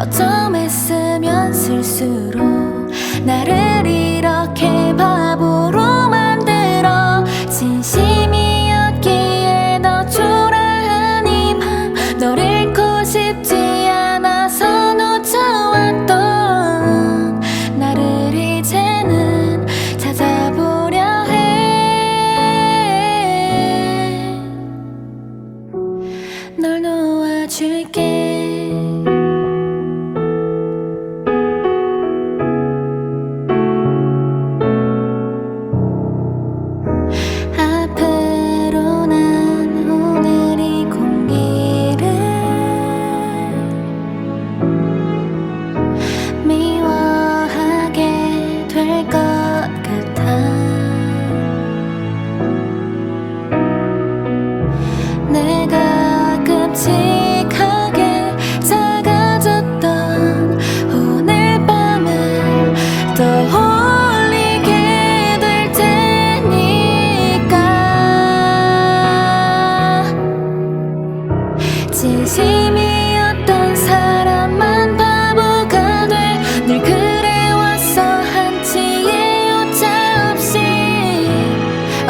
어쩜 애쓰면 쓸수록 나를 이렇게 바보로 만들어 진심이었기에 너 초라하니 너를 잃고 싶지 않아서 놓쳐왔던 나를 이제는 찾아보려 해널 놓아줄게.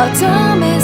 เราจะไม่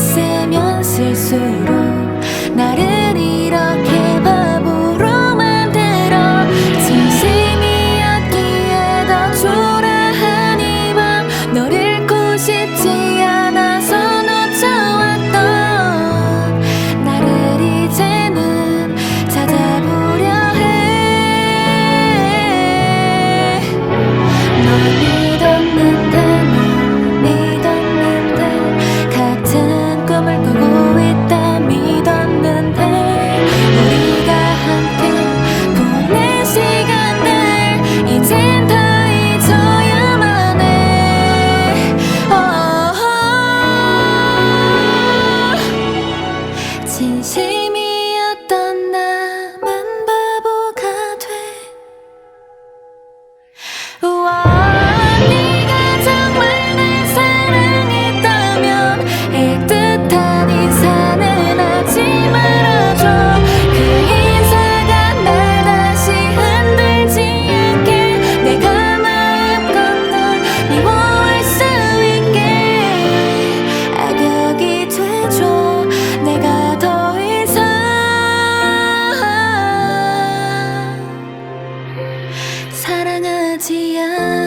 记忆